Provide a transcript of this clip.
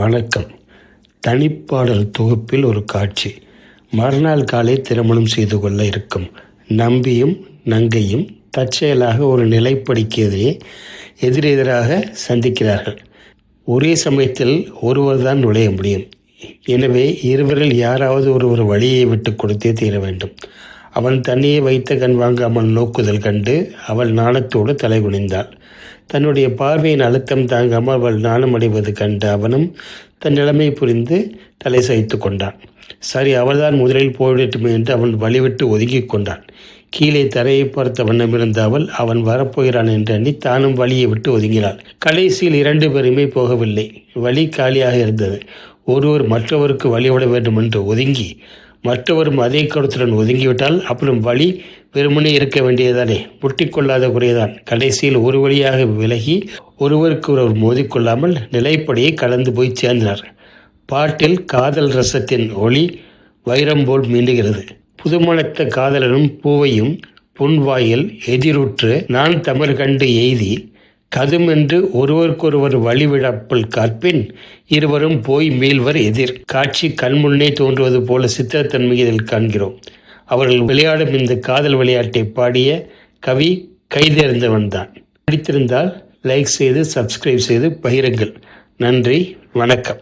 வணக்கம். தனிப்பாடல் தொகுப்பில் ஒரு காட்சி. மறுநாள் காலை திருமணம் செய்து கொள்ள இருக்கும். நம்பியும் நங்கையும் தற்செயலாக ஒரு நிலைப்படிக்கு எதிரே எதிரெதிராக சந்திக்கிறார்கள். ஒரே சமயத்தில் ஒருவர் தான் நுழைய முடியும். எனவே இருவரில் யாராவது ஒருவர் வழியை விட்டு கொடுத்தே தீர வேண்டும். அவன் தன்னையே வைத்த கண் வாங்காமல் நோக்குதல் கண்டு அவள் நாணத்தோடு தலைகுனிந்தாள் தன்னுடைய பார்வையின் அழுத்தம் தாங்காமல் அவள் நாணமடைவது கண்டு அவனும் தன் நிலைமை புரிந்து தலை சாய்த்து கொண்டான். சரி அவள்தான் முதலில் போயிடட்டுமே என்று அவன் வழிவிட்டு ஒதுங்கி கொண்டான். கீழே தரையை பார்த்த வண்ணம் இருந்த அவள் அவன் வரப்போகிறான் என்று எண்ணி தானும் வழியை விட்டு ஒதுங்கினாள். கடைசியில் இரண்டு பேருமே போகவில்லை. வழி காலியாக இருந்தது. ஒருவர் மற்றவருக்கு வழிவிட வேண்டும் என்று ஒதுங்கி மற்றவரும் அதே கருத்துடன் ஒதுங்கிவிட்டால் அப்புறம் வழி வெறுமனே இருக்க வேண்டியதானே முட்டிக்கொள்ளாத குறைதான் கடைசியில் ஒரு வழியாக விலகி ஒருவருக்கு ஒருவர் மோதிக்கொள்ளாமல் நிலைப்படியை கடந்து போய் சேர்ந்தனர் பாட்டில் காதல் ரசத்தின் ஒளி வைரம் போல் மீண்டுகிறது. புதுமணத்த காதலனும் பூவையும் புன்வாயில் எதிருற்று நான் தமிழ் கண்டு எய்தி கதுமென்று ஒருவருக்கொருவர் வழிவிடப்பல் கற்பின் இருவரும் போய் மீள்வர் எதிர். காட்சி கண்முன்னே தோன்றுவது போல சித்திரத்தன்மையில் காண்கிறோம். அவர்கள் விளையாடும் இந்த காதல் விளையாட்டை பாடிய கவி கைதேர்ந்தவன்தான் பிடித்திருந்தால் லைக் செய்து சப்ஸ்கிரைப் செய்து பகிருங்கள். நன்றி வணக்கம்.